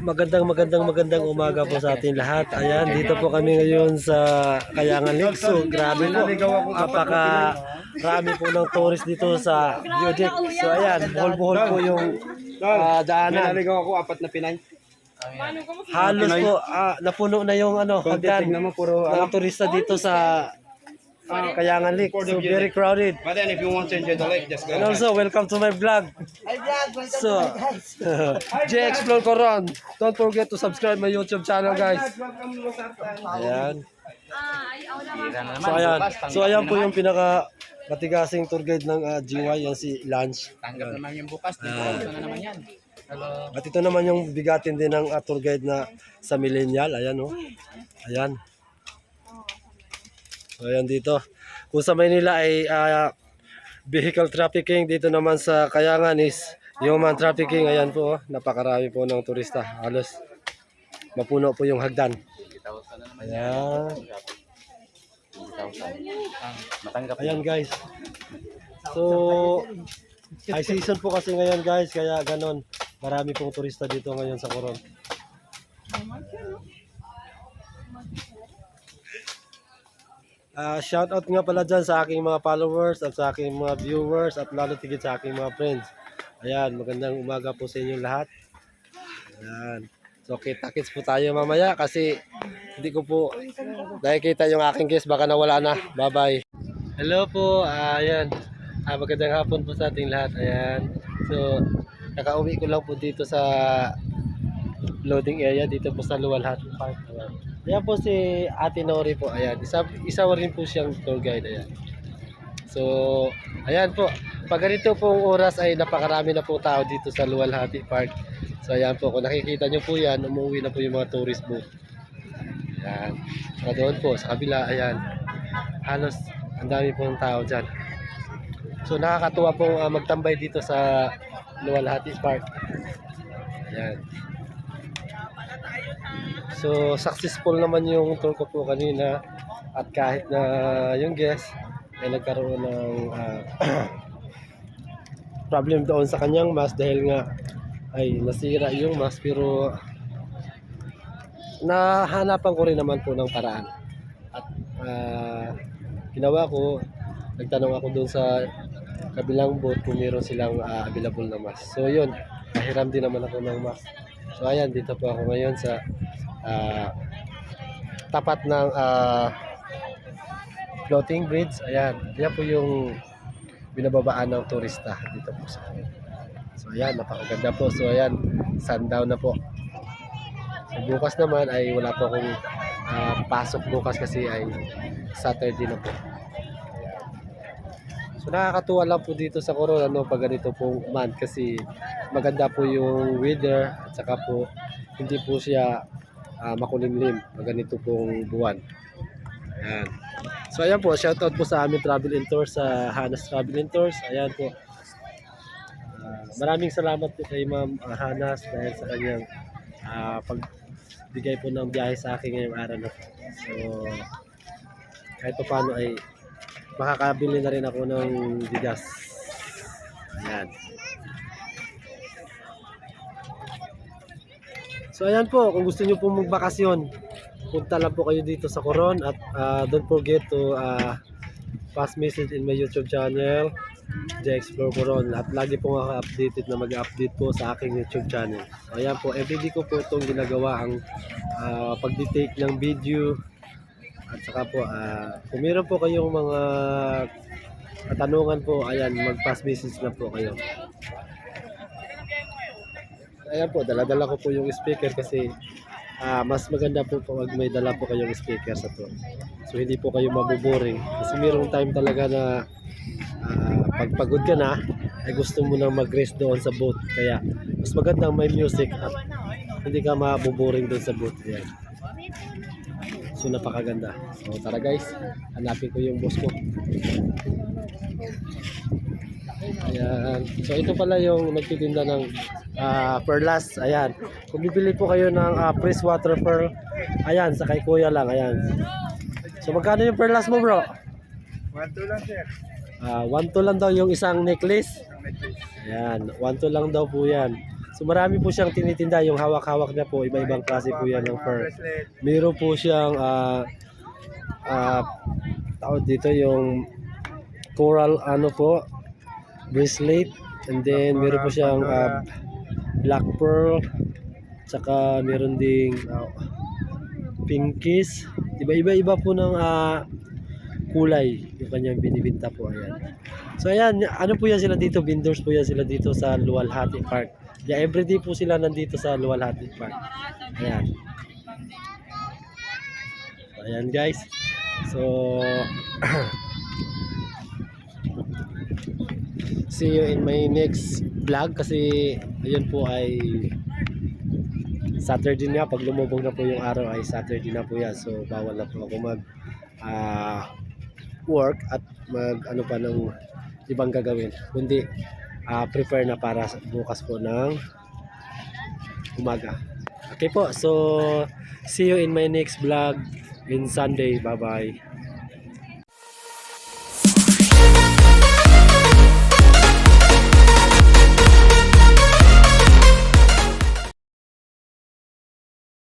Magandang magandang magandang umaga po sa atin lahat. Ayan, dito po kami ngayon sa Kayangan Lake. So, grabe po. Napaka rami po ng tourist dito sa Geodeck. So, ayan, buhol-buhol po yung ah, daanan. Naligaw ako, apat na pinay. Halos po, ah, napuno na yung ano, hagdan ng turista dito sa ah, Kayangan Lake. So, very crowded. But then if you want to enjoy the lake, just go. And also, welcome to my vlog. So, J Explore Coron. Don't forget to subscribe my YouTube channel, guys. Ayan. So, ayan. So, ayan po yung pinaka matigasing tour guide ng ah, GY, yan si Lance. Tanggap naman yung bukas, di Ah. na naman yan. Hello. At ito naman yung bigatin din ng ah, tour guide na sa Millennial. Ayan, oh. Ayan. Ayan dito. Kung sa Maynila ay ah, vehicle trafficking, dito naman sa Kayangan is human trafficking. Ayan po, oh. napakarami po ng turista. Halos mapuno po yung hagdan. 20,000 na naman. Ayan. 20,000. Matanggap Ayan guys. So, high season po kasi ngayon guys, kaya ganon. Marami pong turista dito ngayon sa Coron. Ah, shout out nga pala dyan sa aking mga followers at sa aking mga viewers at lalo tigit sa aking mga friends. Ayan, magandang umaga po sa inyong lahat. Ayan. So, kita-kits po tayo mamaya kasi hindi ko po nakikita yung aking guest. Baka nawala na. Bye-bye. Hello po. Ah, ayan. Ah, magandang hapon po sa ating lahat. Ayan. So, nakauwi ko lang po dito sa loading area dito po sa Luwalhati Park. Ayan. Ayan po si Ate Nori po. Ayan. Isa, isa rin po siyang tour guide. Ayan. So, ayan po. Pag ganito pong oras ay napakarami na po tao dito sa Luwalhati Park. So, ayan po. Kung nakikita nyo po yan, umuwi na po yung mga tourist boat. Ayan. Saka doon po, sa kabila, ayan. Halos ang dami pong tao dyan. So, nakakatuwa pong ah, magtambay dito sa Luwalhati Park. Ayan. So, successful naman yung tour ko po kanina. At kahit na yung guest ay nagkaroon ng ah, problem doon sa kanyang mask dahil nga ay nasira yung mask. Pero nahanapan ko rin naman po ng paraan. At ah, ginawa ko nagtanong ako doon sa kabilang boat kung meron silang ah, available na mask. So yun nahiram din naman ako ng mask. So ayan dito po ako ngayon sa ah, tapat ng ah, floating bridge. Ayan yan po yung binababaan ng turista dito po sa amin. So ayan napakaganda po. So ayan sundown na po. So bukas naman ay wala po akong ah, pasok bukas kasi ay Saturday na po. So nakakatuwa lang po dito sa Coron ano pag ganito pong month kasi maganda po yung weather at saka po hindi po siya ah, makulimlim pag ganito pong buwan. Ayan. So ayan po, shoutout po sa amin Travel and Tours sa Hanas Travel and Tours. Ayan po. Ah, maraming salamat po kay Ma'am ah, Hanas dahil sa kanyang ah, pagbigay po ng biyahe sa akin ngayong araw na po. So kahit pa paano ay makakabili na rin ako ng bigas. Ayan. So ayan po, kung gusto nyo po magbakasyon, punta lang po kayo dito sa Coron at ah, don't forget to ah, pass message in my YouTube channel, J Explore Coron. At lagi po updated na mag-update po sa aking YouTube channel. So ayan po, everyday ko po itong ginagawa ang ah, pag-detake ng video at saka po, ah, kung meron po kayong mga katanungan po, ayan, mag-pass message na po kayo. Ayan po, dala-dala ko po yung speaker kasi ah, mas maganda po pag may dala po kayong speaker sa to. So hindi po kayo mabuboring. Kasi mayroong time talaga na ah, pag pagod ka na, ay gusto mo na mag-rest doon sa boat. Kaya mas magandang may music at hindi ka mabuboring doon sa boat. Ayan. So napakaganda. So tara guys, hanapin ko yung boss ko. Ayan. So ito pala yung nagtitinda ng ah, perlas. Ayan. Kung bibili po kayo ng ah, fresh water pearl, ayan, sa kay kuya lang. Ayan. So magkano yung perlas mo bro? One, two lang, sir. Ah, 1 to lang daw yung isang necklace. Ayan, 1 to lang daw po yan. So marami po siyang tinitinda. Yung hawak-hawak na po, iba-ibang klase po yan ng. Bracelet. Meron po siyang ah ah tawag dito yung coral ano po bracelet and then meron po siyang ah, black pearl tsaka meron ding ah, pinkies. Iba-iba iba po ng ah, kulay yung kanyang binibinta po ayan. So ayan ano po yan sila dito? Vendors po yan sila dito sa Luwalhati Park. Yeah, everyday po sila nandito sa Luwalhati Park. Ayan. Ayan guys. So see you in my next vlog kasi ayun po ay Saturday na pag lumubog na po yung araw ay Saturday na po yan. So bawal na po ako mag ah, work at mag ano pa ng ibang gagawin. Kundi ah, prepare na para bukas po ng umaga. Okay po so see you in my next vlog in Sunday. Bye bye